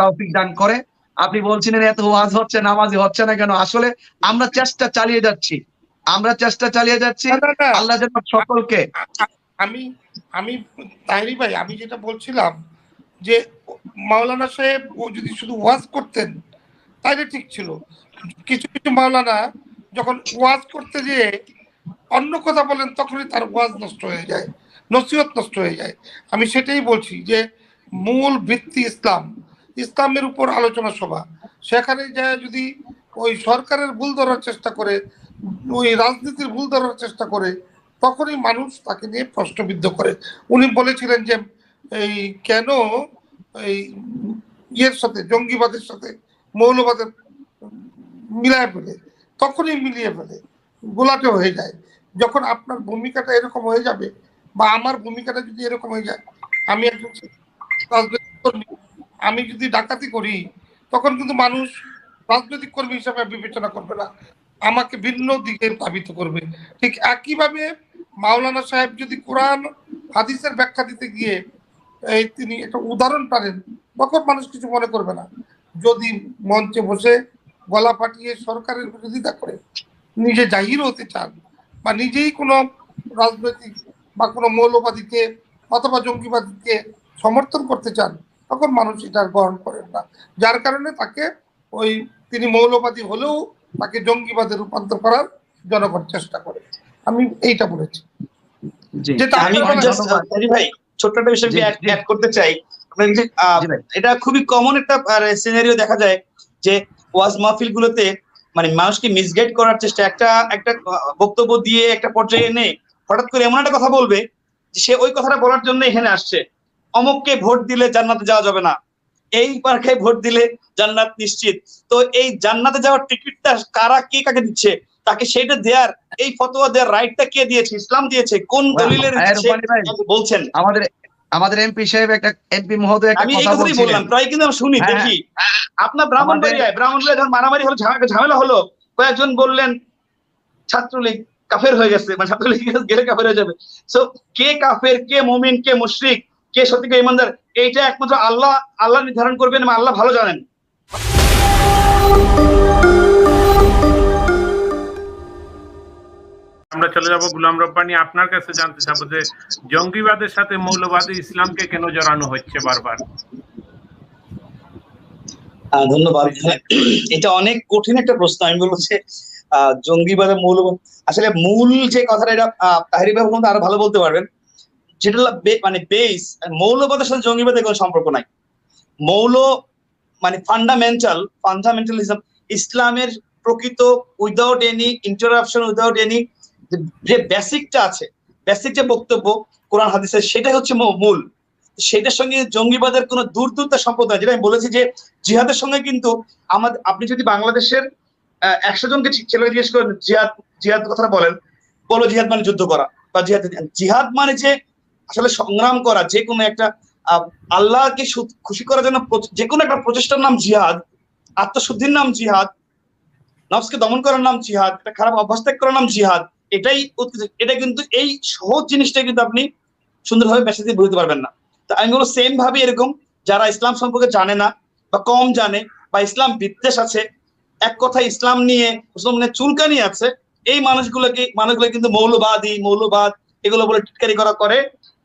তৌফিক দান করে। আপনি বলছিলেন এত ওয়াজ হচ্ছে নামাজি হচ্ছে না কেন? আসলে আমরা চেষ্টা চালিয়ে যাচ্ছি। আমরা চেষ্টা চালিয়ে যাচ্ছি। আল্লাহ যেন সকলকে আমি আমি তাহিরি ভাই আমি যেটা বলছিলাম যে মাওলানা সাহেব ও যদি শুধু ওয়াজ করতেন তাহলে ঠিক ছিল। কিছু কিছু মাওলানা যখন ওয়াজ করতে যেয়ে অন্য কথা বলেন তখনই তার ওয়াজ নষ্ট হয়ে যায় নসিহত নষ্ট হয়ে যায়। আমি সেটাই বলছি যে মূল ভিত্তি ইসলাম ইসলামের উপর আলোচনা সভা। সেখানে যায় যদি ওই সরকারের ভুল ধরার চেষ্টা করে, ওই রাজনীতির ভুল ধরার চেষ্টা করে, তখনই মানুষ তাকে নিয়ে প্রশ্নবিদ্ধ করে। উনি বলেছিলেন যে, এই কেন এই ইয়ের সাথে, জঙ্গিবাদের সাথে, মৌলবাদের মিলায় ফেলে? তখনই মিলিয়ে ফেলে, গোলাটে হয়ে যায়। যখন আপনার ভূমিকাটা এরকম হয়ে যাবে বা আমার ভূমিকাটা যদি এরকম হয়ে যায়, আমি একজন রাজনৈতিক কর্মী আমি যদি ডাকাতি করি, তখন কিন্তু মানুষ রাজনৈতিক কর্মী হিসাবে বিবেচনা করবে না। আমাকে ভিন্ন দিকে ধাবিত করবে। ঠিক একইভাবে মাওলানা সাহেব যদি কোরআন, হাদিসের ব্যাখ্যা দিতে গিয়ে এই তিনি একটা উদাহরণ টানেন, তখন মানুষ কিছু মনে করবে না। যদি মঞ্চে বসে গলা ফাটিয়ে সরকারের বিরোধিতা করে, নিজে জাহির হতে চান বা নিজেই কোনো রাজনৈতিক বা কোনো মৌলবাদীকে অথবা জঙ্গিবাদীকে সমর্থন করতে চান তখন মানুষ এটা গ্রহণ করেন না যার কারণে তাকে ওই তিনি মৌলবাদী হলেও তাকে জঙ্গিবাদে রূপান্তর করার জনগণ চেষ্টা করে আমি এইটা বলেছি জি যেটা আমি। ভাই ছোট্ট একটা বিষয়। অ্যাড করতে চাই। এটা খুবই কমন একটা সিনারিও দেখা যায় যে ওয়াজ মাহফিল গুলোতে মানে মানুষকে মিসগাইড করার চেষ্টা একটা একটা বক্তব্য দিয়ে একটা পর্যায়ে এনে হঠাৎ করে এমন একটা কথা বলবে যে সে ওই কথাটা বলার জন্য এখানে আসছে অমুককে ভোট দিলে জান্নাতে যাওয়া যাবে না। এই পার্কায় ভোট দিলে জান্নাত নিশ্চিত। তো এই জান্নাতে যাওয়ার টিকিটটা কারা কে কাকে দিচ্ছে তাকে সেটা দেয়ার এই ফতোয়া দেওয়ার রাইটটা কে দিয়েছে ইসলাম দিয়েছে কোন দলিলের হ্যাঁ। বলছেন? আমাদের আমাদের এমপি সাহেব একটা এমপি মহোদয় একটা আমি কথা বলছিলেন। বললাম প্রায় কিন্তু আমি শুনি হ্যাঁ, দেখি। আপনার ব্রাহ্মণবাড়িয়ায় ব্রাহ্মণবাড়িয়া যখন মারামারি হলো ঝামেলা ঝামেলা হলো কয়েকজন বললেন ছাত্রলীগ কাফের হয়ে গেছে মানে ছাত্রলীগ গেলে কাফের হয়ে যাবে। সো কে কাফের কে মুমিন কে মুশরিক কে সত্যিকার ইমানদার? এইটা একমাত্র আল্লাহ আল্লাহ নির্ধারণ করবেন এবং আল্লাহ ভালো জানেন। আমরা চলে যাব গুলাম রব্বানি আপনার কাছে জানতে চাবো যে জঙ্গিবাদের সাথে মৌলবাদী ইসলামকে কেন জড়ানো হচ্ছে বারবার? আহ, ধন্যবাদ। এটা অনেক কঠিন একটা প্রশ্ন। আমি বলব যে আহ, জঙ্গিবাদে মূল আসলে মূল যে কথাটা এটা আহ, তাহিরি ভাই আরও ভালো বলতে পারবেন। যেটা মানে বেস মৌলবাদের সাথে জঙ্গিবাদের কোনো সম্পর্ক নাই। মৌল মানে ফান্ডামেন্টাল ফান্ডামেন্টালিজম ইসলামের প্রকৃত without any interruption without any যে বেসিকটা আছে বেসিক যে বক্তব্য, কোরআন, হাদিসের, সেটাই হচ্ছে মূল। সেটার সঙ্গে জঙ্গিবাদের কোনো দূর দূরতা সম্পর্ক যেটা আমি বলেছি যে, জিহাদের সঙ্গে কিন্তু আমাদের আপনি যদি বাংলাদেশের একশো জনকে ছেলে জিজ্ঞেস করেন, জিহাদ জিহাদ কথাটা বলেন, বলো জিহাদ মানে যুদ্ধ করা বা জিহাদ জিহাদ মানে যে আসলে সংগ্রাম করা যে কোনো একটা আল্লাহকে খুশি করার জন্য যে কোনো একটা প্রচেষ্টার নাম জিহাদ, আত্মশুদ্ধির নাম জিহাদ, নফসকে দমন করার নাম জিহাদ, একটা খারাপ অভ্যাস ত্যাগ করার নাম জিহাদ, এটাই এটা কিন্তু এই সহজ জিনিসটা কিন্তু আপনি সুন্দরভাবে মেসেজ দিয়ে বুঝতে পারবেন না। তো আমি বলব সেম ভাবে এরকম, যারা ইসলাম সম্পর্কে জানে না বা কম জানে বা ইসলাম বিদ্বেষ আছে, এক কথা ইসলাম নিয়ে মুসলিম নিয়ে চুলকানি আছে, এই মানুষগুলোকে, মানুষগুলো কিন্তু মৌলবাদী, মৌলবাদ, এগুলো বলে টিটকারি করা করে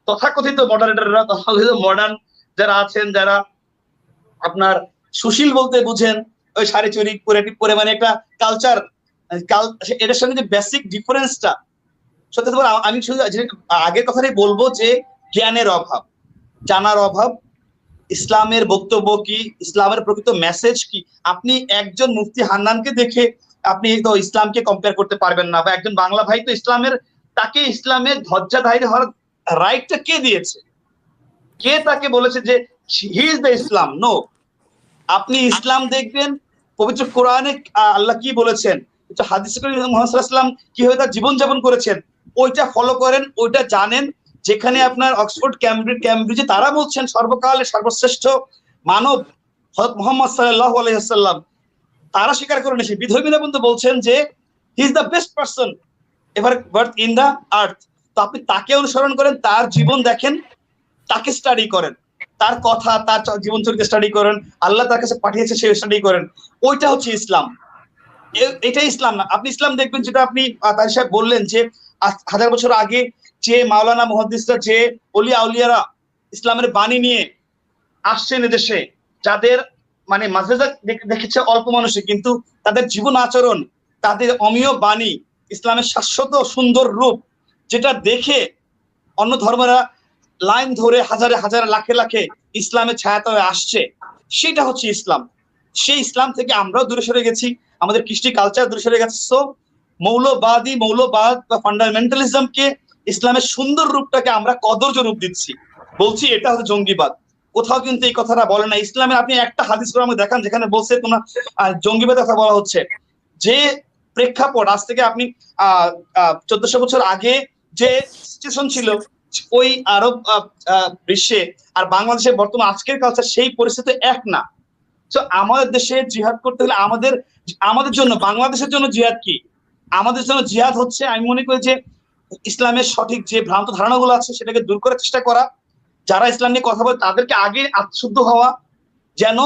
তথাকথিত মডারেটররা তথাকথিত মডার্ন যারা আছেন, যারা আপনার সুশীল বলতে বুঝেন, ওই শাড়ি চুরি পরে পরে মানে একটা কালচার এটার সঙ্গে যে বেসিক ডিফারেন্সটা সত্যি বলতে আমি শুধু আগের কথাটাই বলব যে জ্ঞানের অভাব, জানার অভাব, ইসলামের বক্তব্য কি, ইসলামের প্রকৃত মেসেজ কি, আপনি একজন মুফতি হান্নানকে দেখে আপনি তো ইসলামকে কম্পেয়ার করতে পারবেন না, বা একজন বাংলা ভাই তো ইসলামের, তাকে ইসলামের ধজ্জাধারী হওয়ার রাইটটা কে দিয়েছে? কে তাকে বলেছে যে he is the Islam no আপনি ইসলাম দেখবেন, পবিত্র কোরআনে আল্লাহ কি বলেছেন? হাদিস মোহাম্মদ কীভাবে তার জীবন যাপন করেছেন? ওইটা ফলো করেন, ওইটা জানেন। যেখানে আপনার অক্সফোর্ড ক্যামব্রিজ ক্যামব্রিজে তারা বলছেন সর্বকালের সর্বশ্রেষ্ঠ মানব হযরত মোহাম্মদ সাল্লাহ আলাইহি তারা স্বীকার করে নিয়েছে বিধর্মীরা কিন্তু বলছেন যে he is the best person ever birth in the earth তো আপনি তাকে অনুসরণ করেন, তার জীবন দেখেন, তাকে স্টাডি করেন। তার কথা, তার জীবন চরিত্র স্টাডি করেন, আল্লাহ তার কাছে পাঠিয়েছে সে স্টাডি করেন। ওইটা হচ্ছে ইসলাম। এটা ইসলাম না। আপনি ইসলাম দেখবেন যেটা আপনি তার সাহেব বললেন যে হাজার বছর আগে যে মাওলানা মুহাদ্দিসরা, যে অলিয়া আউলিয়ারা ইসলামের বাণী নিয়ে আসছেন এদেশে, যাদের মানে মাঝে দেখেছে অল্প মানুষে, কিন্তু তাদের জীবন আচরণ, তাদের অমীয় বাণী, ইসলামের শাশ্বত সুন্দর রূপ যেটা দেখে অন্য ধর্মেরা লাইন ধরে হাজারে হাজারে লাখে লাখে ইসলামের ছায়াতয়ে আসছে সেটা হচ্ছে ইসলাম। সেই ইসলাম থেকে আমরাও দূরে সরে গেছি আমাদের কৃষ্টি কালচার দূরে সরে গেছে। সো মৌলবাদী মৌলবাদ বা ফান্ডামেন্টালিজমকে ইসলামের সুন্দর রূপটাকে আমরা কদর্য রূপ দিচ্ছি। বলছি এটা হচ্ছে জঙ্গিবাদ। কোথাও কিন্তু এই কথাটা বলে না। ইসলামের আপনি একটা হাদিস করে আমাকে দেখান যেখানে বলছে তোমরা আহ, জঙ্গিবাদের কথা বলা হচ্ছে। যে প্রেক্ষাপট আজ থেকে আপনি আহ চোদ্দশো বছর আগে যে সিচুয়েশন ছিল, ওই আরব বিশ্বে আর বাংলাদেশে বর্তমান আজকের কালচার সেই পরিস্থিতি এক না। তো আমাদের দেশে জিহাদ করতে হলে আমাদের আমাদের জন্য, বাংলাদেশের জন্য জিহাদ কি? আমাদের জন্য জিহাদ হচ্ছে, আমি মনে করি যে, ইসলামের সঠিক যে ভ্রান্ত ধারণাগুলো আছে, সেটাকে দূর করার চেষ্টা করা। যারা ইসলাম নিয়ে কথা বলে, তাদেরকে আগে আত্মশুদ্ধ হওয়া। যেন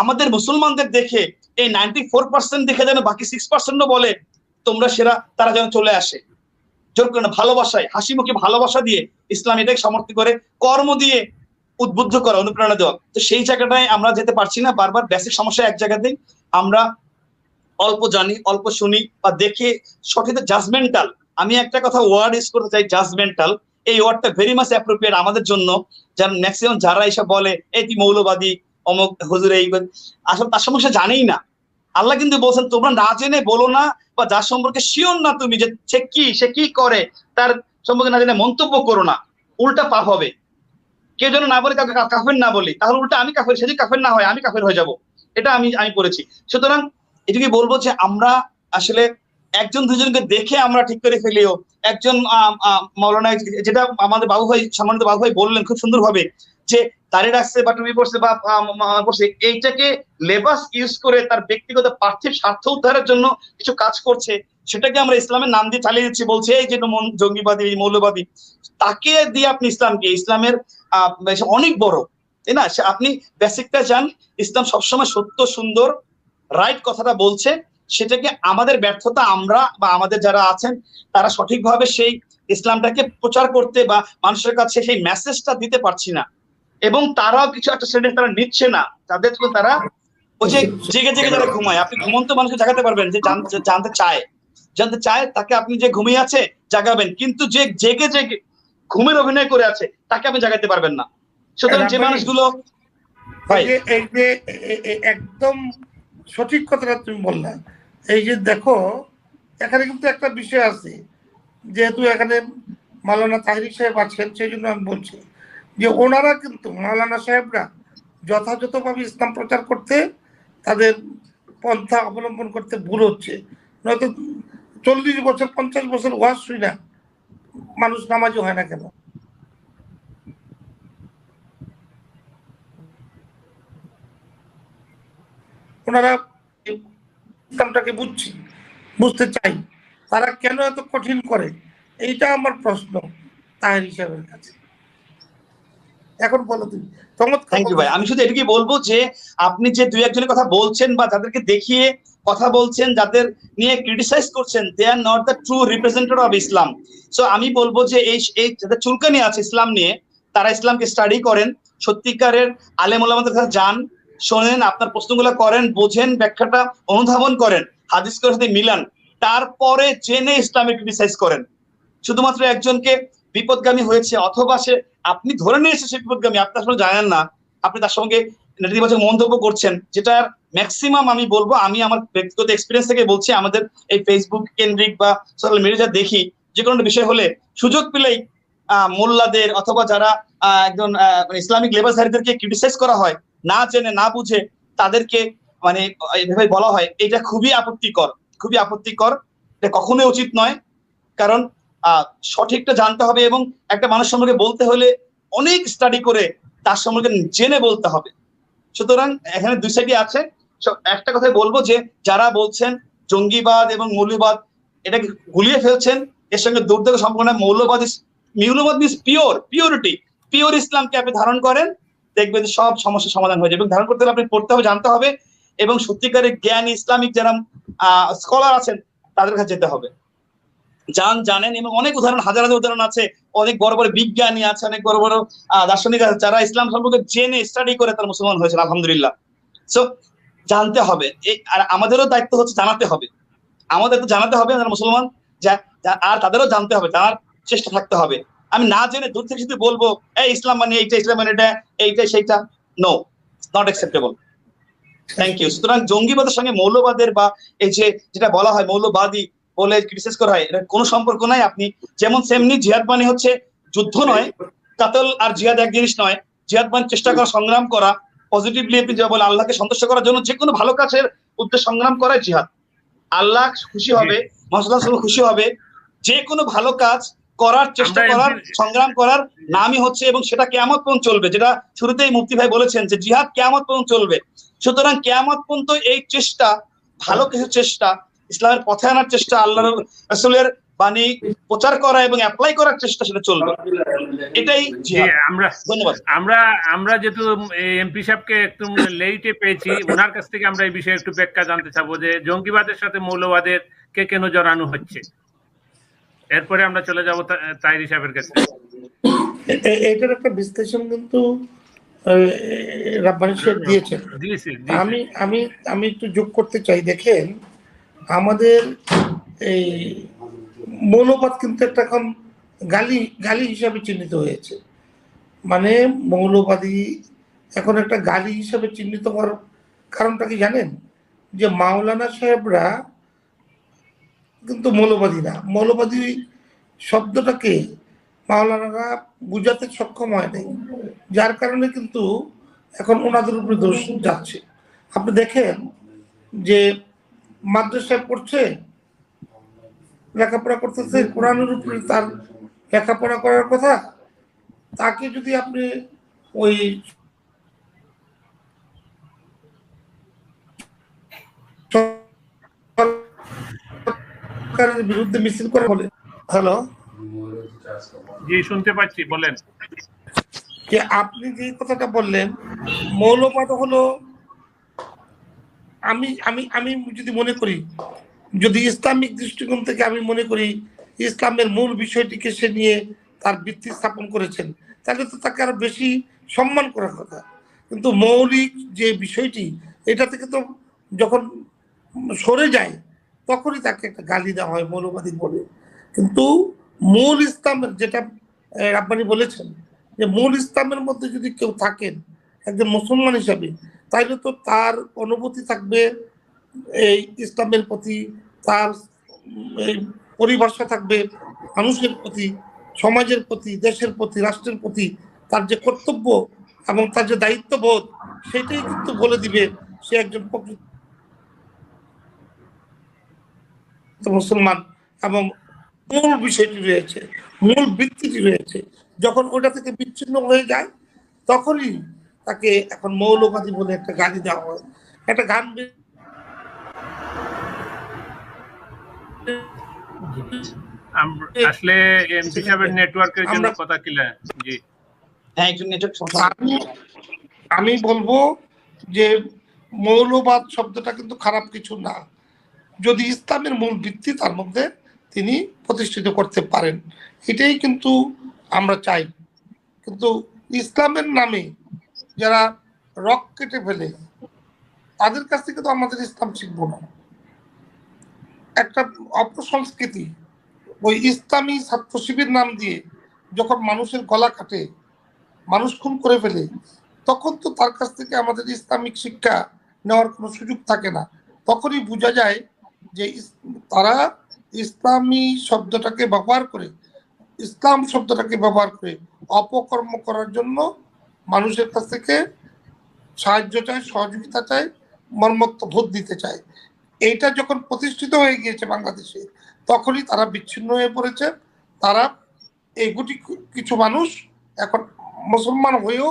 আমাদের মুসলমানদের দেখে, এই নাইনটি ফোর পার্সেন্ট দেখে যেন বাকি সিক্স পার্সেন্টও বলে, তোমরা সেরা, তারা যেন চলে আসে। জোর করে ভালোবাসায় হাসি মুখে ভালোবাসা দিয়ে ইসলাম এটাকে সমর্থন করে, কর্ম দিয়ে উদ্বুদ্ধ করা, অনুপ্রেরণা দেওয়া। তো সেই জায়গাটায় আমরা যেতে পারছি না, বারবার বেসিক সমস্যা এক জায়গাতেই। আমরা অল্প জানি, অল্প শুনি বা দেখে সঠিক জাজমেন্টাল আমি একটা কথা ওয়ার্ড ইউজ করতে চাই জাজমেন্টাল এই ওয়ার্ডটা ভেরি মাচ অ্যাপ্রোপ্রিয়েট আমাদের জন্য। যারা ম্যাক্সিমাম যারা এসব বলে তুই মৌলবাদী, অমুক হুজুর এই আসলে তার সমস্যা জানেই না। আল্লাহ কিন্তু বলছেন, তোমরা না জেনে বলো না বা যার সম্পর্কে শিওর না তুমি যে সে কি সে কি করে, তার সম্পর্কে না জেনে মন্তব্য করো না। উল্টা পাপ হবে। কেউ যেন না বলে কাউকে কাফের না বলি, তাহলে উল্টা আমি কাফের সেদিন কাফের না হয়, আমি কাফের হয়ে যাব। এটা আমি আমি পড়েছি। সুতরাং এটুকুই বলব যে আমরা আসলে একজন দুজনকে দেখে আমরা ঠিক করে ফেলিও। একজন মৌলানা যেটা আমাদের বাবু ভাই সম্মানিত বাবু ভাই বললেন খুব সুন্দর ভাবে যে দাঁড়িয়ে রাখছে বা টুপি পড়ছে বা পড়ছে এইটাকে লেবাস ইউজ করে তার ব্যক্তিগত পার্থিব স্বার্থ উদ্ধারের জন্য কিছু কাজ করছে। সেটাকে আমরা ইসলামের নাম দিয়ে চালিয়ে দিচ্ছি। বলছে, এই যে জঙ্গিবাদী মৌলবাদী, তাকে দিয়ে আপনি ইসলামকে, ইসলামের অনেক বড়, তাই না? আপনি বেসিকটা যান ইসলাম সবসময় সত্য, সুন্দর রাইট কথাটা বলছে। সেটাকে আমাদের ব্যর্থতা, আমরা বা আমাদের যারা আছেন, তারা সঠিকভাবে সেই ইসলামটাকে প্রচার করতে বা মানুষের কাছে সেই মেসেজটা দিতে পারছি না। এবং তারাও কিছু একটা শ্রেণি তারা নিচ্ছে না। তাদের তো তারা ওই যে জেগে জেগে যারা ঘুমায় আপনি ঘুমন্ত মানুষকে জাগাতে পারবেন যে জানতে চায়। জানতে চায় তাকে আপনি যে ঘুমিয়ে আছে জাগাবেন। কিন্তু যে জেগে জেগে ঘুমের অভিনয় করে আছে তাকে আপনি জাগাতে পারবেন না। সুতরাং যে মানুষগুলো এই যে একদম সঠিক কথাটা তুমি বললে। এই যে দেখো এখানে কিন্তু একটা বিষয় আছে। যেহেতু এখানে মাওলানা তাহিরি সাহেব আছেন সেই জন্য আমি বলছি। যে ওনারা কিন্তু মাওলানা সাহেবরা যথাযথভাবে ইসলাম প্রচার করতে তাদের পন্থা অবলম্বন করতে ভুল হচ্ছে। নয়তো চল্লিশ বছর, পঞ্চাশ বছর ওয়াজ শুই না, মানুষ নামাজও হয় না কেন? ওনারা ইসলামটাকে বুঝছি, বুঝতে চাই। তারা কেন এত কঠিন করে? এইটা আমার প্রশ্ন তাহের হিসাবের কাছে। এখন বলো তুমি। চমৎকার থ্যাংক ইউ ভাই। আমি শুধু এটুকুই বলব যে আপনি যে দুই একজনের কথা বলছেন বা যাদেরকে দেখিয়ে কথা বলছেন যাদের নিয়ে ক্রিটিসাইজ করছেন they are not the true representative of Islam so আমি বলব যে এই এই যাদের চুলকানি আছে ইসলাম নিয়ে তারা ইসলামকে স্টাডি করেন সত্যিকারের আলেম ওলামাদের কাছে যান শোনেন আপনার প্রশ্নগুলো করেন বোঝেন ব্যাখ্যাটা অনুধাবন করেন হাদিসের সাথে মিলান তারপরে জেনে ইসলামের ক্রিটিসাইজ করেন। শুধুমাত্র একজনকে বিপদগামী হয়েছে অথবা সে আপনি ধরে নিয়েছে সে বিপদগামী আপনি আসলে জানেন না। আপনি তার সঙ্গে নেতিবাচক মন্তব্য করছেন। যেটার ম্যাক্সিমাম আমি বলব, আমি আমার ব্যক্তিগত এক্সপিরিয়েন্স থেকে বলছি, আমাদের এই ফেসবুক কেন্দ্রিক বা সোশ্যাল মিডিয়া দেখি, যে কোনো বিষয় হলে সুযোগ পেলেই মোল্লাদের অথবা যারা একজন মানে ইসলামিক লেবাসধারীদেরকে ক্রিটিসাইজ করা হয়, না জেনে, না বুঝে, তাদেরকে মানে এইভাবে বলা হয়, এটা খুবই আপত্তিকর খুবই আপত্তিকর। এটা কখনোই উচিত নয়, কারণ সঠিকটা জানতে হবে এবং একটা মানুষ সম্পর্কে বলতে হলে অনেক স্টাডি করে তার সম্পর্কে জেনে বলতে হবে সুতরাং এখানে দুই সাইডই আছে একটা কথাই বলব যে, যারা বলছেন জঙ্গিবাদ এবং মৌলবাদ, এটাকে গুলিয়ে ফেলছেন, এর সঙ্গে দুর্দান্ত সম্পর্ক। মৌলবাদ মৌলবাদ মিস পিওর পিওরিটি পিওর ইসলামকে আপনি ধারণ করেন, দেখবেন যে সব সমস্যার সমাধান হয়ে যাবে এবং ধারণ করতে হলে আপনি পড়তে হবে, জানতে হবে এবং সত্যিকারের জ্ঞান ইসলামিক যারা স্কলার আছেন, তাদের কাছে যেতে হবে জান জানেন, এবং অনেক উদাহরণ, হাজার হাজার উদাহরণ আছে। অনেক বড় বড় বিজ্ঞানী আছে, অনেক বড় বড় দার্শনিক আছে, যারা ইসলাম সম্পর্কে জেনে স্টাডি করে তারা মুসলমান হয়েছেন, আলহামদুলিল্লাহ। সো জানতে হবে। আর আমাদেরও দায়িত্ব হচ্ছে জানাতে হবে। আমাদের তো জানাতে হবে যারা মুসলমান আর তাদেরও জানতে হবে, জানার চেষ্টা থাকতে হবে। আমি না জেনে দূর থেকে শুধু বলব, এই ইসলাম মানে এইটা, ইসলাম মানে এটা, এইটা, সেইটা। No not acceptable thank you সুতরাং জঙ্গিবাদের সঙ্গে মৌলবাদের বা এই যে যেটা বলা হয় মৌলবাদী বলে ক্রিটিসাইজ করা হয় এটা কোনো সম্পর্ক নাই। আপনি যেমন সেমনি জিহাদ মানে হচ্ছে যুদ্ধ নয় কাতল আর জিহাদ এক জিনিস নয়। জিহাদ মানে চেষ্টা করা সংগ্রাম করা পজিটিভলি আপনি যা বলে আল্লাহকে সন্তুষ্ট করার জন্য যে কোনো ভালো কাজের উদ্দেশ্যে সংগ্রাম করাই জিহাদ। আল্লাহ খুশি হবে মহাসাল্লাহ খুশি হবে যে কোনো ভালো কাজ করার চেষ্টা করার সংগ্রাম করার নামই হচ্ছে এবং সেটা কেয়ামত পর্যন্ত চলবে। যেটা শুরুতেই মুফতি ভাই বলেছেন যে জিহাদ কেয়ামত পর্যন্ত চলবে। সুতরাং কেয়ামত পর্যন্ত এই চেষ্টা ভালো কিছু চেষ্টা ইসলামের পথে আনার চেষ্টা আল্লাহ রসুলের বাণী প্রচার করা এবং অ্যাপ্লাই করার চেষ্টা সেটা চলবে। এটাই আমরা ধন্যবাদ। আমরা আমরা যেহেতু এমপি সাহেবকে একটু লেটে পেয়েছি ওনার কাছ থেকে আমরা এই বিষয়ে একটু ব্যাখ্যা জানতে চাবো যে জঙ্গিবাদের সাথে মৌলবাদের কে কেন জড়ানো হচ্ছে? এরপরে আমরা চলে যাব তাইরি সাহেবের কাছে। এটার একটা বিশ্লেষণ কিন্তু রাব্বানি সাহেব দিয়েছেন। আমি আমি আমি একটু যোগ করতে চাই দেখেন আমাদের এই মৌলবাদ কিন্তু একটা এখন গালি গালি হিসাবে চিহ্নিত হয়েছে। মানে মৌলবাদী এখন একটা গালি হিসাবে চিহ্নিত হওয়ার কারণটা কি জানেন? যে মাওলানা সাহেবরা কিন্তু মৌলবাদী না। মৌলবাদী শব্দটাকে মাওলানারা বুঝাতে সক্ষম হয় নাই। যার কারণে কিন্তু এখন ওনাদের উপরে দোষ যাচ্ছে। আপনি দেখেন যে মাদ্রাসায় পড়ছে লেখাপড়া করতেছে কোরআনের উপরে তার লেখাপড়া করার কথা তাকে যদি আপনি ওই সরকারের বিরুদ্ধে মিছিল করে বলে হ্যালো? জি শুনতে পাচ্ছি বলেন। যে আপনি যে কথাটা বললেন মৌলবাদ হলো আমি আমি আমি যদি মনে করি, যদি ইসলামিক দৃষ্টিকোণ থেকে আমি মনে করি, ইসলামের মূল বিষয়টিকে সে নিয়ে তার ভিত্তি স্থাপন করেছেন, তাহলে তো তাকে আরও বেশি সম্মান করার কথা। কিন্তু মৌলিক যে বিষয়টি, এটা থেকে তো যখন সরে যায়, তখনই তাকে একটা গালি দেওয়া হয়, মৌলবাদী বলে। কিন্তু মূল ইসলামের যেটা রাব্বানি বলেছেন যে মূল ইসলামের মধ্যে যদি কেউ থাকেন, একজন মুসলমান হিসাবে তাইলে তো তার অনুভূতি থাকবে, এই ইসলামের প্রতি, তার পরিভাষা থাকবে, মানুষের প্রতি, সমাজের প্রতি, দেশের প্রতি, রাষ্ট্রের প্রতি, তার যে কর্তব্য এবং তার যে দায়িত্ববোধ, সেটাই কিন্তু বলে দিবে সে একজন প্রকৃত মুসলমান এবং মূল বিষয়টি রয়েছে, মূল ভিত্তিটি রয়েছে। যখন ওটা থেকে বিচ্ছিন্ন হয়ে যায়, তখনই তাকে এখন মৌলবাদী বলে একটা গালি দেওয়া হয়। একটা গান আসলে এমপি সাহেবের নেটওয়ার্কের জন্য কথা কিলা জি। হ্যাঁ একটু নেটওয়ার্ক সমস্যা আমি আমি বলব যে মৌলবাদ শব্দটা কিন্তু খারাপ কিছু না। যদি ইসলামের মূল ভিত্তি তার মধ্যে তিনি প্রতিষ্ঠিত করতে পারেন এটাই কিন্তু আমরা চাই। কিন্তু ইসলামের নামে যারা রক কেটে ফেলে, তাদের কাছ থেকে তো আমাদের ইসলাম শিখব না। একটা অপসংস্কৃতি, ওই ইসলামী ছাত্র শিবির নাম দিয়ে যখন মানুষের গলা কাটে, মানুষ খুন করে ফেলে, তখন তো তার কাছ থেকে আমাদের ইসলামিক শিক্ষা নেওয়ার কোনো সুযোগ থাকে না। তখনই বোঝা যায় যে তারা ইসলামী শব্দটাকে ব্যবহার করে, ইসলাম শব্দটাকে ব্যবহার করে অপকর্ম করার জন্য মানুষের কাছ থেকে সাহায্য চায়, সহযোগিতা চায়, মর্মত্ব ভোট দিতে চায়। এইটা যখন প্রতিষ্ঠিত হয়ে গিয়েছে বাংলাদেশে, তখনই তারা বিচ্ছিন্ন হয়ে পড়েছে। তারা এই গুটি কিছু মানুষ এখন মুসলমান হয়েও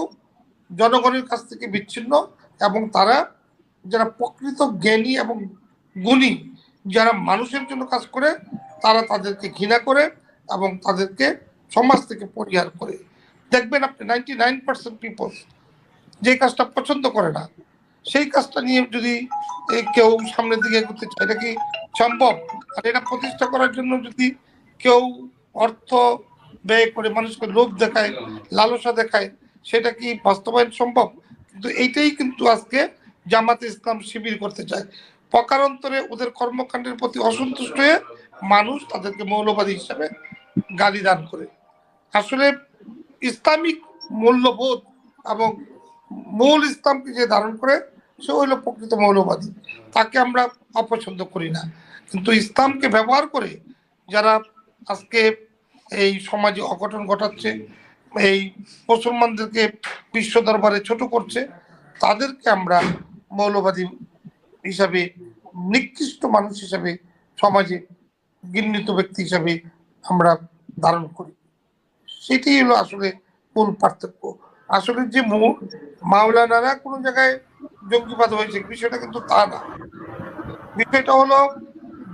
জনগণের কাছ থেকে বিচ্ছিন্ন এবং তারা যারা প্রকৃত জ্ঞানী এবং গুণী, যারা মানুষের জন্য কাজ করে, তারা তাদেরকে ঘৃণা করে এবং তাদেরকে সমাজ থেকে পরিহার করে। দেখবেন আপনি নাইনটি নাইন পার্সেন্ট পিপল যে কাজটা পছন্দ করে না, সেই কাজটা নিয়ে যদি কেউ সামনের দিকে এগোতে চায়, এটা কি সম্ভব? আর এটা প্রতিষ্ঠা করার জন্য যদি কেউ অর্থ ব্যয় করে, মানুষকে লোভ দেখায়, লালসা দেখায়, সেটা কি বাস্তবায়ন সম্ভব? কিন্তু এইটাই কিন্তু আজকে জামাতে ইসলাম শিবির করতে চায়। পকারান্তরে ওদের কর্মকাণ্ডের প্রতি অসন্তুষ্ট হয়ে মানুষ তাদেরকে মৌলবাদী হিসাবে গালি দান করে। আসলে ইসলামিক মূল্যবোধ এবং মূল ইসলামকে যে ধারণ করে, সে হইল প্রকৃত মৌলবাদী। তাকে আমরা অপছন্দ করি না। কিন্তু ইসলামকে ব্যবহার করে যারা আজকে এই সমাজে অঘটন ঘটাচ্ছে, এই মুসলমানদেরকে বিশ্ব দরবারে ছোট করছে, তাদেরকে আমরা মৌলবাদী হিসাবে, নিকৃষ্ট মানুষ হিসাবে, সমাজে ঘৃণিত ব্যক্তি হিসাবে আমরা ধারণ করি। সেটাই হলো আসলে মূল পার্থক্য। আসলে যে মূল মাওলানারা কোনো জায়গায় জঙ্গিবাদ হয়েছে, বিষয়টা কিন্তু তা না। বিষয়টা হলো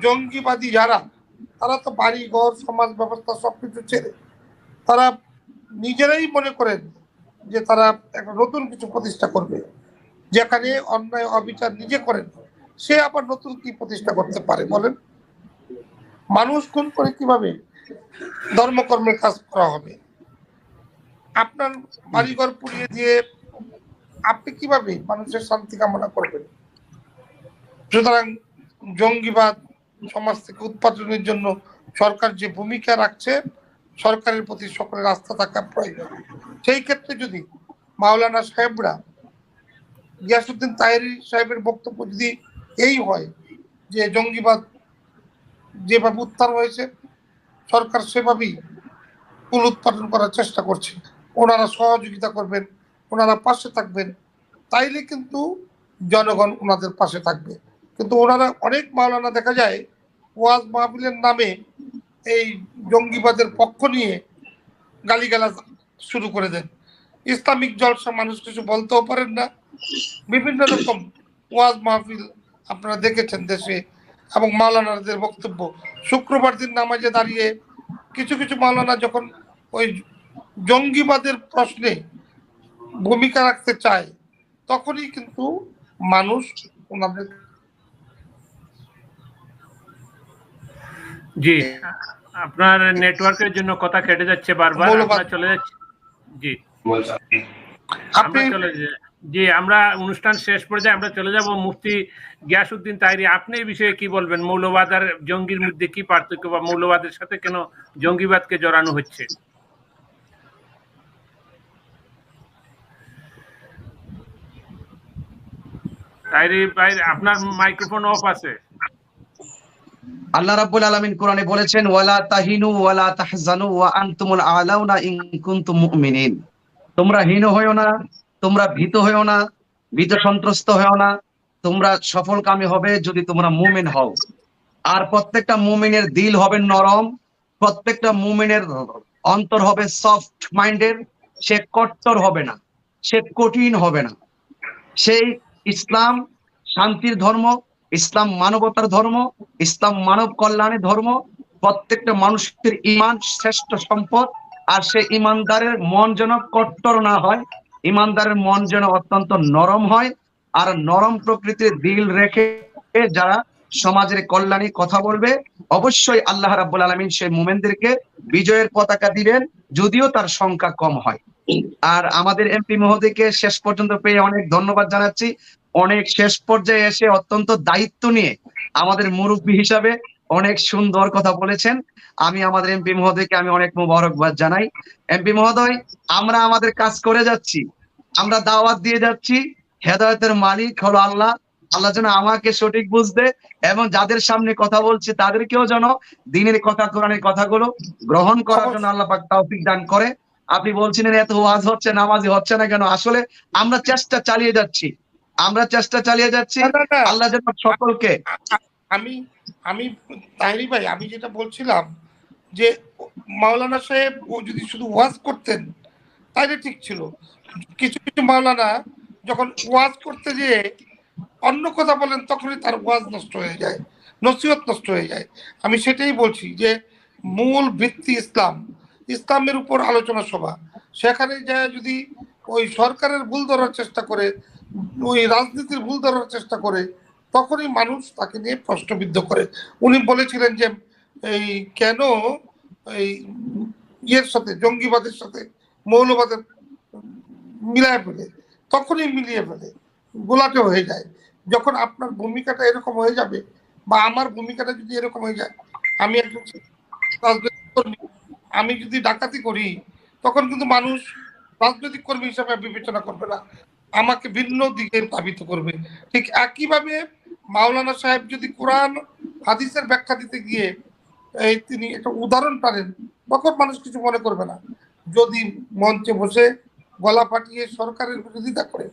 জঙ্গিবাদী যারা, তারা তো বাড়ি ঘর সমাজ ব্যবস্থা সবকিছু ছেড়ে, তারা নিজেরাই মনে করেন যে তারা একটা নতুন কিছু প্রতিষ্ঠা করবে। যেখানে অন্যায়, অবিচার নিজে করেন, সে আবার নতুন কি প্রতিষ্ঠা করতে পারে বলেন? মানুষ খুন করে কীভাবে ধর্মকর্মের কাজ করা হবে? আপনার বাড়িঘর পুড়িয়ে দিয়ে আপনি কীভাবে মানুষের শান্তি কামনা করবেন? সুতরাং জঙ্গিবাদ সমাজ থেকে উৎপাদনের জন্য সরকার যে ভূমিকা রাখছে, সরকারের প্রতি সকলের আস্থা থাকা প্রয়োজন। সেই ক্ষেত্রে যদি মাওলানা সাহেবরা গিয়াসুদ্দিন তাহেরি সাহেবের বক্তব্য যদি এই হয় যে জঙ্গিবাদ যেভাবে উত্থান হয়েছে, সরকার সেভাবেই কুল উৎপাদন করার চেষ্টা করছে। ওনারা সহযোগিতা করবেন, ওনারা পাশে থাকবেন, তাইলে কিন্তু জনগণ ওনাদের পাশে থাকবে। কিন্তু ওনারা অনেক মাওলানা দেখা যায় ওয়াজ মাহফিলের নামে এই জঙ্গিবাদের পক্ষ নিয়ে গালিগালাজ শুরু করে দেন। ইসলামিক জলসা মানুষ কিছু বলতেও পারেন না। বিভিন্ন রকম ওয়াজ মাহফিল আপনারা দেখেছেন দেশে এবং মাওলানাদের বক্তব্য। শুক্রবার দিন নামাজে দাঁড়িয়ে কিছু কিছু মাওলানা যখন ওই জঙ্গিবাদের প্রশ্নে ভূমিকা রাখতে চায় তখনই কিন্তু মানুষ ওনাদের জি আপনার নেটওয়ার্কের জন্য কথা কেটে যাচ্ছে বারবার চলে যাচ্ছি জি। আপনি চলে জি আমরা অনুষ্ঠান শেষ পর্যায়ে আমরা চলে যাব মুফতি গিয়াসউদ্দিন তাইরি। আপনি এই বিষয়ে কি বলবেন? মৌলবাদ আর জঙ্গির মধ্যে কি পার্থক্য বা মৌলবাদের সাথে কেন জঙ্গিবাদকে জড়ানো হচ্ছে? আপনার মাইক্রোফোন অফ আছে। আল্লাহ রাব্বুল আলামিন কোরআনে বলেছেন, ওয়ালা তাহিনু ওয়ালা তাহজানু ওয়া আনতুমুল আলাউনা ইন কুনতুম মুমিনিন। তোমরা হীন না, তোমরা ভীত হইও না, ভীত সন্ত্রস্ত হইও না, তোমরা সফলকামী হবে যদি তোমরা মুমিন হও। আর প্রত্যেকটা মুমিনের দিল হবে নরম, প্রত্যেকটা মুমিনের অন্তর হবে সফট মাইন্ডের সে কট্টর হবে না, সে কঠিন হবে না। সেই ইসলাম শান্তির ধর্ম, ইসলাম মানবতার ধর্ম, ইসলাম মানব কল্যাণের ধর্ম, প্রত্যেকটা মানুষের ইমান শ্রেষ্ঠ সম্পদ, আর সে ইমানদারের মন যেন কট্টর না হয়, ইমানদারের মন যেন অত্যন্ত নরম হয়, আর নরম প্রকৃতির দিল রেখে যারা সমাজের কল্যাণী কথা বলবে, অবশ্যই আল্লাহ রাব্বুল আলামিন সেই মোমেনদেরকে বিজয়ের পতাকা দিবেন, যদিও তার সংখ্যা কম হয়। আর আমাদের এমপি মহোদয়কে শেষ পর্যন্ত পেয়ে অনেক ধন্যবাদ জানাচ্ছি। অনেক শেষ পর্যায়ে এসে অত্যন্ত দায়িত্ব নিয়ে আমাদের মুরব্বী হিসাবে অনেক সুন্দর কথা বলেছেন। আমি আমাদের এমপি মহোদয়কে আমি অনেক মোবারকবাদ জানাই। এমপি মহোদয়, আমরা আমাদের কাজ করে যাচ্ছি। আমরা দাওয়াত দিয়ে যাচ্ছি। হেদায়তের মালিক হলো আল্লাহ। আল্লাহ যেন আমাকে সঠিক বুঝতে এবং যাদের সামনে কথা বলছে তাদেরকেও যেন দিনের কথা কোরআনের কথাগুলো গ্রহণ করার জন্য আল্লাহ পাক তৌফিক দান করে। আপনি বলছিলেন এত ওয়াজ হচ্ছে নামাজি হচ্ছে না কেন? আসলে আমরা চেষ্টা চালিয়ে যাচ্ছি। আমরা চেষ্টা চালিয়ে যাচ্ছি। আল্লাহ যেন সকলকে আমি আমি তাহিরি ভাই আমি যেটা বলছিলাম যে মাওলানা সাহেব ও যদি শুধু ওয়াজ করতেন তাহলে ঠিক ছিল। কিছু কিছু মাওলানা যখন ওয়াজ করতে গিয়ে অন্য কথা বলেন তখনই তার ওয়াজ নষ্ট হয়ে যায় নসিহত নষ্ট হয়ে যায়। আমি সেটাই বলছি যে মূল ভিত্তি ইসলাম ইসলামের উপর আলোচনা সভা। সেখানে যায় যদি ওই সরকারের ভুল ধরার চেষ্টা করে, ওই রাজনীতির ভুল ধরার চেষ্টা করে, তখনই মানুষ তাকে নিয়ে প্রশ্নবিদ্ধ করে। উনি বলেছিলেন যে, এই কেন এই ইয়ের সাথে, জঙ্গিবাদের সাথে, মৌলবাদের মিলায় ফেলে? তখনই মিলিয়ে ফেলে। গোলাটে হয়ে যায়। যখন আপনার ভূমিকাটা এরকম হয়ে যাবে বা আমার ভূমিকাটা যদি এরকম হয়ে যায়, আমি একজন রাজনৈতিক কর্মী আমি যদি ডাকাতি করি, তখন কিন্তু মানুষ রাজনৈতিক কর্মী হিসাবে বিবেচনা করবে না। আমাকে ভিন্ন দিকে ধাবিত করবে। ঠিক একইভাবে মাওলানা সাহেব যদি কোরআন, হাদিসের ব্যাখ্যা দিতে গিয়ে এই তিনি একটা উদাহরণ টানেন, তখন মানুষ কিছু মনে করবে না। যদি মঞ্চে বসে গলা ফাটিয়ে সরকারের বিরোধিতা করে,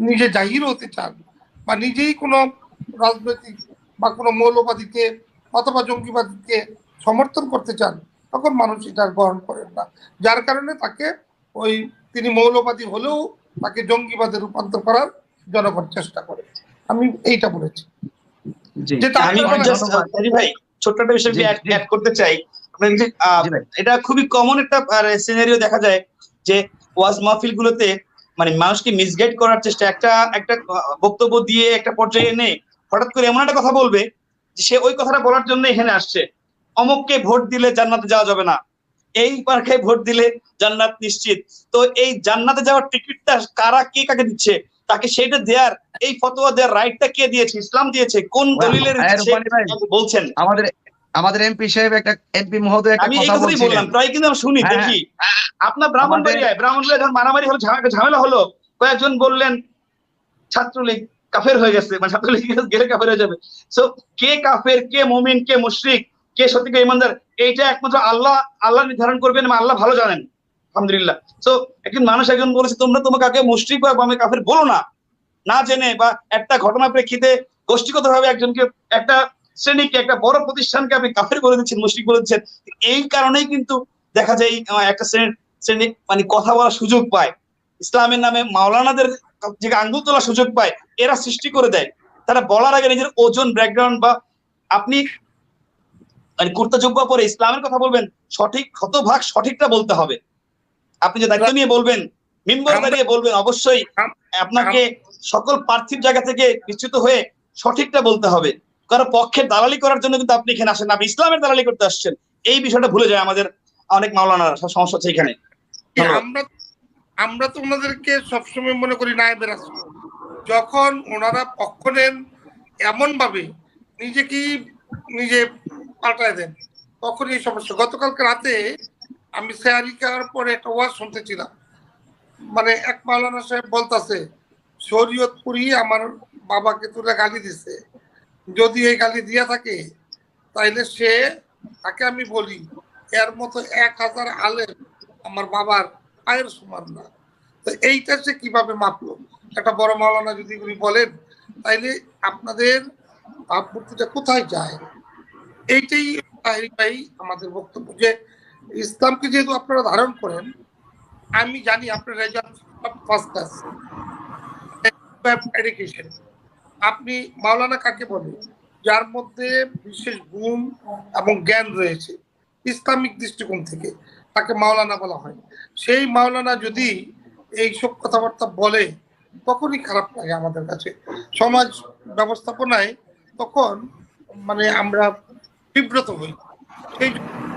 নিজে জাহির হতে চান বা নিজেই কোনো রাজনৈতিক বা কোনো মৌলবাদীকে অথবা জঙ্গিবাদীকে সমর্থন করতে চান তখন মানুষ এটা গ্রহণ করেন না। যার কারণে তাকে ওই তিনি মৌলবাদী হলেও তাকে জঙ্গিবাদে রূপান্তর করার জনগণ চেষ্টা করে। আমি এইটা বলেছি। যেটা ভাই ছোট্ট একটা বিষয় অ্যাড করতে চাই। এটা খুবই কমন একটা সিনারিও দেখা যায় যে ওয়াজ মাহফিল গুলোতে মানে মানুষকে মিসগাইড করার চেষ্টা একটা একটা বক্তব্য দিয়ে একটা পর্যায়ে এনে হঠাৎ করে এমন একটা কথা বলবে যে সে ওই কথাটা বলার জন্য এখানে আসছে। অমুককে ভোট দিলে জান্নাতে যাওয়া যাবে না। এই পার্কে ভোট দিলে জান্নাত নিশ্চিত। তো এই জান্নাতে যাওয়ার টিকিটটা কারা কে কাকে দিচ্ছে তাকে সেটা দেয়ার এই ফতোয়া দেওয়ার রাইটটা কে দিয়েছে ইসলাম দিয়েছে কোন দলিলের হ্যাঁ। বলছেন? আমাদের আমাদের এমপি সাহেব একটা এমপি মহোদয় একটা কথা বলছিলেন। বললাম প্রায় কিন্তু আমি শুনি হ্যাঁ, দেখি। আপনার ব্রাহ্মণবাড়িয়ায় ব্রাহ্মণবাড়িয়া যখন মারামারি হলো ঝামেলা ঝামেলা হলো কয়েকজন বললেন ছাত্রলীগ কাফের হয়ে গেছে মানে ছাত্রলীগ গেলে কাফের হয়ে যাবে। সো কে কাফের কে মুমিন কে মুশরিক কে সত্যিকার ইমানদার? এইটা একমাত্র আল্লাহ আল্লাহ নির্ধারণ করবেন এবং আল্লাহ ভালো জানেন। আলহামদুলিল্লাহ। তো একজন মানুষ একজন বলেছে, তোমরা তোমাকে আগে মুশরিক বা আমি কাফের বলো না। না জেনে বা একটা ঘটনা প্রেক্ষিতে গোষ্ঠীগত ভাবে একজনকে, একটা শ্রেণীকে, একটা বড় প্রতিষ্ঠানকে আপনি কাফের করে দিচ্ছেন, মুশরিক বলে দিচ্ছেন। এই কারণেই কিন্তু দেখা যায় একটা শ্রেণির, শ্রেণি মানে কথা বলার সুযোগ পায়। ইসলামের নামে মাওলানাদের যে আঙ্গুল তোলার সুযোগ পায়, এরা সৃষ্টি করে দেয়। তারা বলার আগে নিজের ওজন, ব্যাকগ্রাউন্ড বা আপনি মানে কুর্তা জুব্বা পরে ইসলামের কথা বলবেন সঠিক শতভাগ সঠিকটা বলতে হবে। আপনি যে দায়িত্ব নিয়ে বলবেন মিম্বর দাঁড়িয়ে বলবেন অবশ্যই আপনাকে সকল পার্থিব জায়গা থেকে বিচ্যুত হয়ে সঠিকটা বলতে হবে। কারণ পক্ষের দালালি করার জন্য কিন্তু আপনি এখানে আসেন আপনি ইসলামের দালালি করতে আসছেন। এই বিষয়টা ভুলে যায় আমাদের অনেক মাওলানা সমস্যা হচ্ছে এখানে। আমরা আমরা তো ওনাদেরকে সবসময় মনে করি নায়েবের যখন ওনারা পক্ষ নেন এমন ভাবে নিজেকেই নিজে পাল্টায় দেন। তখন এই সমস্যা। গতকালকে রাতে আমি সেহারিকার পরে একটা ওয়াজ শুনতেছিলাম। মানে এক মাওলানা সাহেব বলতাছে, শরীয়তপুরি আমার বাবাকে তুলে গালি দিছে। যদি এই গালি দিয়া থাকে, তাইলে সে, তাকে আমি বলি, এর মতো এক হাজার আলেম আমার বাবার পায়ের সমান না। তো এইটা সে কীভাবে মাপলো? একটা বড় মাওলানা যদি উনি বলেন, তাইলে আপনাদের ভাবমূর্তিটা কোথায় যায়? এইটাই ভাই আমাদের বক্তব্য যে ইসলামকে যেহেতু আপনারা ধারণ করেন, আমি জানি আপনার রেজাল্ট এডুকেশন আপনি মাওলানা কাকে বলেন যার মধ্যে বিশেষ গুণ এবং জ্ঞান রয়েছে ইসলামিক দৃষ্টিকোণ থেকে, তাকে মাওলানা বলা হয়। সেই মাওলানা যদি এই সব কথাবার্তা বলে, তখনই খারাপ লাগে আমাদের কাছে। সমাজ ব্যবস্থাপনায় তখন মানে আমরা বিব্রত হই। সেই জন্য